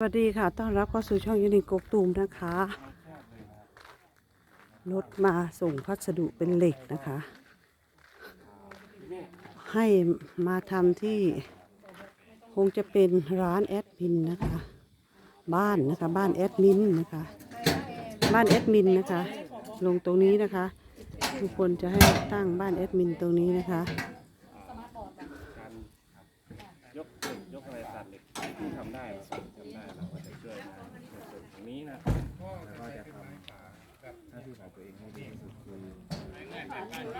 สวัสดีค่ะ ต้อนรับเข้าสู่ช่องยูนิกกตูมนะคะ รถมาส่งพัสดุเป็นเหล็กนะคะ ให้มาทำที่คงจะเป็นร้านแอดมินนะคะ บ้านนะคะบ้านแอดมินนะคะ บ้านแอดมินนะคะ ลงตรงนี้นะคะ ทุกคนจะให้ตั้งบ้านแอดมินตรงนี้นะคะยกเหล็กยกอะไรตัดเหล็กที่ทำได้เราทำได้เราก็จะช่วยมาในส่วนตรงนี้นะแล้วก็จะทำหน้าที่ของตัวเองให้ดีที่สุด คือ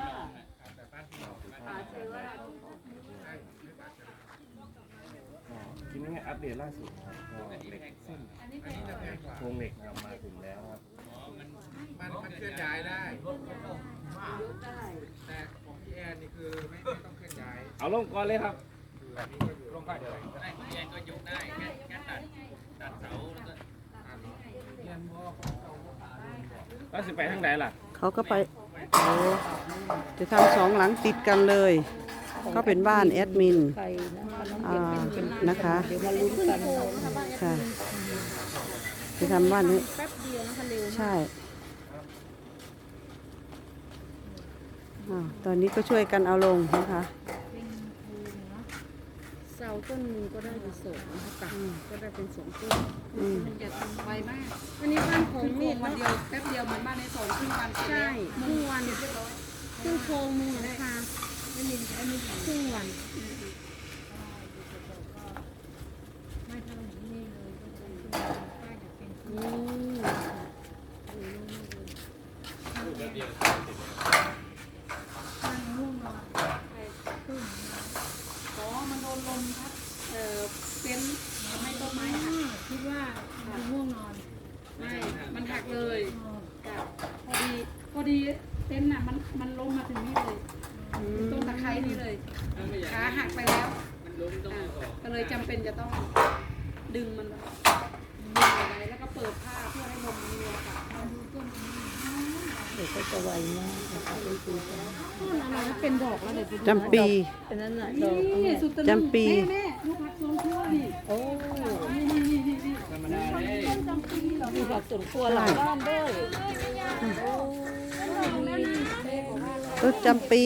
กินง่ายอัปเดตล่าสุดครับก็เหล็กเส้นโครงเหล็กนำมาถึงแล้วครับ มันมันเคลื่อนย้ายได้แต่ของพี่แอนนี่คือไม่ไม่ต้องเคลื่อนย้ายเอาลงก่อนเลยครับคืออันนี้ก็อยู่ลงไปเดี๋ยวได้พี่แอนก็ยกได้แค่แค่ตัดตัดเสาแล้วก็แอนบอกเขาก็สิไปทางไหนล่ะ เขาก็ไป โอ้จะทำสองหลังติดกันเลย ก็เป็นบ้านแอดมินใครนะคะน้องอ่าเก็บเป็นนะคะ เดี๋ยวมาลุ้นกันค่ะ จะทำบ้านนี้ แป๊บเดียวนะคะเร็วใช่อ้าวตอนนี้ก็ช่วยกันเอาลงนะคะ เสาต้นหนึ่งก็ได้เป็นสองนะคะตักก็ได้เป็นสองต้นอืม มันจะ ทำไวมาก อันนี้บ้านของคือเมโครงฆวันเดียวแป๊บเดียวเหมือนบ้านในสอนครึ่งวันเสร็จใช่แล้วครึ่งวันครึ่งโครงมุงหลังคาไม่มีไม่มีครึ่งวัน ไม่เท่านี้เลยก็จะคือป้าอยากเป็น อืม อ๋อมันโดนลมพัดเอ่อเป็นทำให้ต้นไม้หัก คิดว่าจะง่วงนอน ไม่ มันหักเลยจ้ะพอดีพอดีเต็นท์น่ะมันมันล้มมาถึงนี่เลยถึงต้นตะไคร้นี่เลยขาหักไปแล้วอะก็เลยจำเป็นจะต้องดึงมันไว้ดึงเอาไว้แล้วก็เปิดผ้าเพื่อให้ลมมันมีอากาศเข้า เดี๋ยว ก็จะไวมากนะคะไปคุยกันต้นอะไรนะเป็นดอกแล้วเดี๋ยวไปดูจำปีเป็นนั่นแหละดอกนี่สุดตะลึงจำปีแม่แม่ลูกผักสวนครัวนี่โอ้นี่นี่นี่นี่นี่มีผักสวนครัวหลังบ้านด้วยต้นจำปี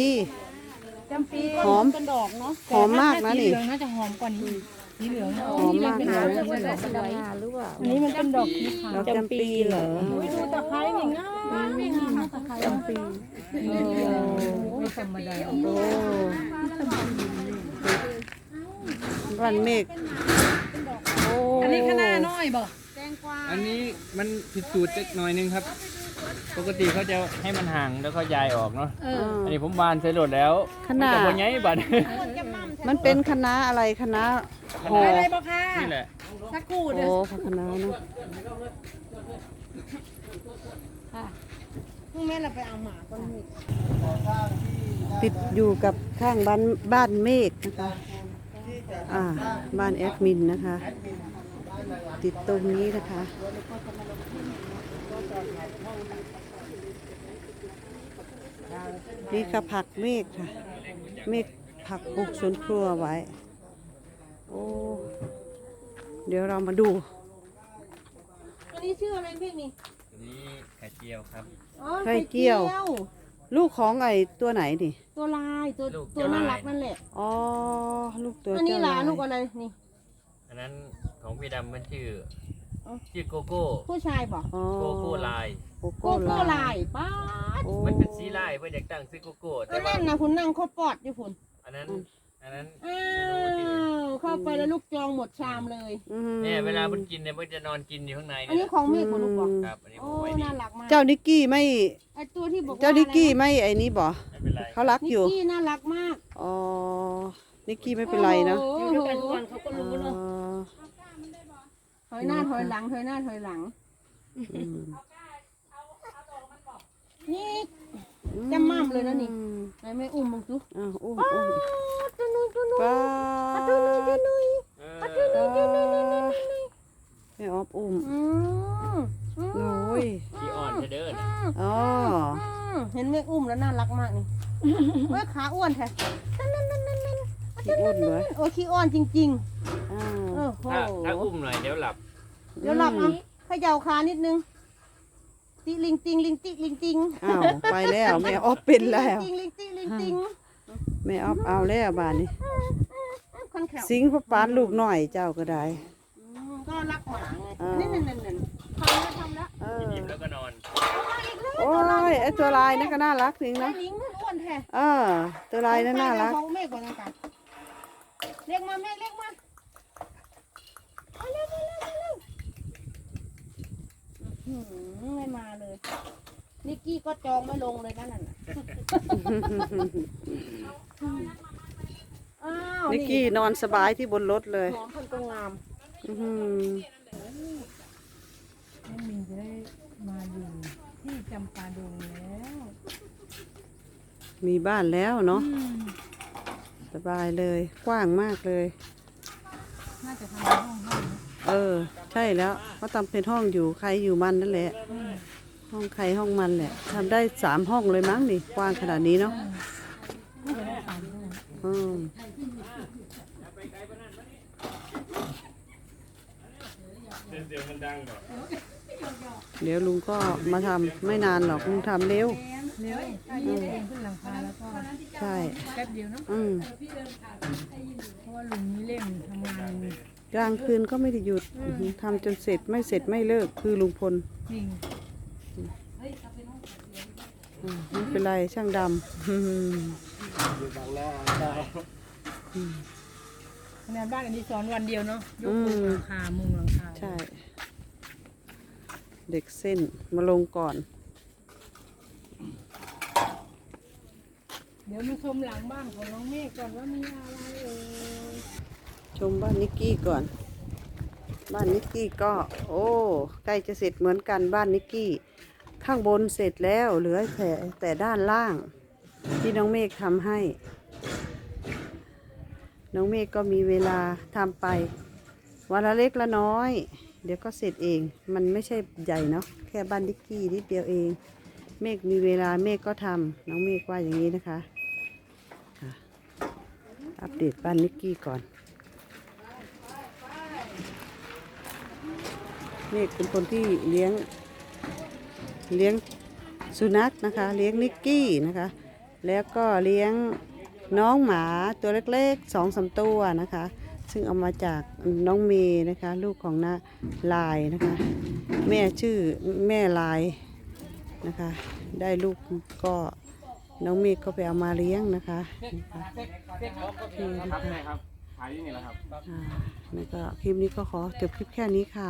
จำปีก็หอมเป็นดอกเนาะหอมมากนะนี่สีเหลืองน่าจะหอมกว่านี้สีเหลืองหอมมากเลยเรียกว่าดอกสวยอันนี้มันเป็นดอกสีขาวดอกจำปีเหรอดูตะไคร้นี่ง่ายนี่นะตะไคร้จำปีโอ้ไม่ธรรมดาโอ้บ้านเมฆโอ้อันนี้ข้างหน้าน้อยบ่อันนี้มันผิดสูตรเล็กหน่อยนึงครับ ปกติเขาจะให้มันห่างแล้วก็ยายออกเนาะเอออันนี้ผมบานใส่รถแล้วคณะแต่วันไงบัด มันเป็นคณะอะไรคณะหออะไรบ่ค่ะนี่แหละสักครู่โอ้เดี๋ยวผักคณะเนาะพรุ่งนี้เราไปเอาหมาก้อนหินติดอยู่กับข้างบ้านบ้านเมฆนะคะอ่าบ้านแอดมินนะคะ ติดตรงนี้นะคะ นี่ค่ะผักเมฆค่ะ เมฆผักปลูกสวนครัวไว้ โอ้ เดี๋ยวเรามาดูอันนี้ชื่ออะไรพี่นี่นี่ไข่เจียวครับ อ๋อไข่เจียว ลูกของไอ้ตัวไหนนี่ตัวลายตัวลูกตัวน่ารักนั่นแหละ อ๋อ ลูกตัวอันนี้เจ้าหลาลายลูกอะไรนี่ อันนั้นของพี่ดำมันชื่อเอ้า ชื่อโกโก้ ผู้ชายบอกอ๋อโกโก้ลาย โกโกโก้โก้ลาลายยป้าดโอ้มันเป็นสีลายเพื่ออยากตั้งซื้อโกโก้ อัแต่นว่านั้นนะคุณนั่งโคตรปอดอยู่คุณอันนั้น อันนั้น อ้าวเข้าไปแล้วลูกจองหมดชามเลย อืมเนี่ยเวลามันกินเนี่ยมันจะนอนกินอยู่ข้างในอันนี้เนี่ยของเมฆของลูกบอกครับ อันนี้ผโอ้มไว้นี่น่ารักมากเจ้านิกกี้ไม่ ไอตัวที่บอกว่าเจ้านิกกี้ไม่ไอ้นี้บ่ ไม่เป็นไร เขารักนิอกยู่ กี้น่ารักมากอ๋อ นิกกี้ไม่เป็นไรนะ โอ้อยู่โหด้วยกันทุกวันเขาก็รู้เนาะอ๋อ ถอยหน้าถอยหลังถอยหน้าถอยหลัง อืมนี่จำม่ำเลยนะนี่อืมไหนไม่อุ้มมึงดูอ้าวอุ้มอุ้มตัวนุยตัวนุยป้าตัวนุยตัวนุยเออแม่ออฟอุ้มอืมอืมโอ้ยขี้อ่อนจะเดินอ๋ออืมเห็นแม่อุ้มแล้วน่ารักมากนี่เว้ยขาอ้วนแท้นั่นนั่นนั่นนั่นนั่นขี้อ้วนเลยโอ้ยขี้อ้อนจริงอ้าๆว โอ้โหถ้าถ้าอุ้มหน่อยเดี๋ยวหลับ เดี๋ยวหลับเอาเขย่าขานิดนึง ติลิงติงลิงติลิงติงอ้าวไปแล้วแม่ออฟเป็นแล้ว ติงลิงติลิงติงแม่ออฟเอาแล้วบ้านนี้ คนแขวสิงพระปานลูกหน่อยเจ้าก็ได้ อืมก็รักหมาไงอ่านี่ นี่นี่นี่นี่ทำแล้วทำแล้วเออหยิบแล้วก็นอน โอ้ยไอตัวลายนั่นก็น่ารักจริงไอ้นะลิงมันอ้วนแท้เออตัวลายนั่นน่ารัก ของแม่ก่อนนะกันเรียกมาแม่เรียกมาเอาเร็วเร็วเร็วเร็วอื้อ หือไม่มาเลย นิกกี้ก็จองไม่ลงเลยนั่นน่ะอ้าวนิกกี้นอนสบายที่บนรถเลยหอมเพิ่นก็งามอื้อหือน้องมินจะได้มาอยู่ที่จำปาดงแล้วมีบ้านแล้วเนาะสบายเลย กว้างมากเลย น่าจะทำเป็นห้องห้องนะเออ ใช่แล้วเขาทำเป็นห้องอยู่ใครอยู่มันนั่นแหละ ห้องใครห้องมันแหละทำได้สามห้องเลยมั้งนี่กว้างขนาดนี้เนาะน่าจะได้สามห้องอืมเสียงมันดังก่อนเดี๋ยวลุงก็มาทำไม่นานหรอกลุงทำเร็วเร็วถ้าเย็นเองขึ้นหลังคาแล้วก็ใช่ แป๊บเดียวเนาะอืม เพราะว่าลุงนี่เล่นทำงาน กลางคืนก็ไม่ได้หยุดทำจนเสร็จไม่เสร็จไม่เลิกคือลุงพลจริงอืมไม่เป็นไรช่างดำอืมขนาดบ้านอันนี้สอนวันเดียวเนาะยกมุงหลังคามุงหลังคาใช่ เด็กเส้นมาลงก่อน เดี๋ยวมาชมหลังบ้านของน้องเมฆก่อนว่ามีอะไรเอ่ยช มบ้านนิกกี้ก่อน บ้านนิกกี้ก็ โอ้ใกล้จะเสร็จเหมือนกันบ้านนิกกี้ ข้างบนเสร็จแล้วเหลือแต่แต่ด้านล่าง ที่น้องเมฆทำให้ น้องเมฆก็มีเวลาทำไป วันละเล็กละน้อย เดี๋ยวก็เสร็จเอง มันไม่ใช่ใหญ่เนาะแค่บ้านนิกกี้นิดเดียวเอง เมฆมีเวลาเมฆก็ทำน้องเมฆว่าอย่างนี้นะคะค่ะอัปเดตบ้านนิกกี้ก่อน เมฆเป็นคนที่เลี้ยงเลี้ยงสุนัขนะคะ เลี้ยงนิกกี้นะคะ แล้วก็เลี้ยงน้องหมาตัวเล็กๆสองสามตัวนะคะ ซึ่งเอามาจากน้องเมย์นะคะ ลูกของน้าลายนะคะ แม่ชื่อแม่ลายนะคะ ได้ลูกก็น้องเมฆก็ไปเอามาเลี้ยงนะคะโอเคนะครับคะแม่ครับขายที่นี่แหละครับอ่าแล้วก็คลิปนี้ก็ขอจบคลิปแค่นี้ค่ะ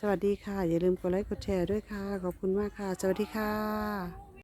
สวัสดีค่ะ อย่าลืมกดไลค์กดแชร์ด้วยค่ะ ขอบคุณมากค่ะ สวัสดีค่ะ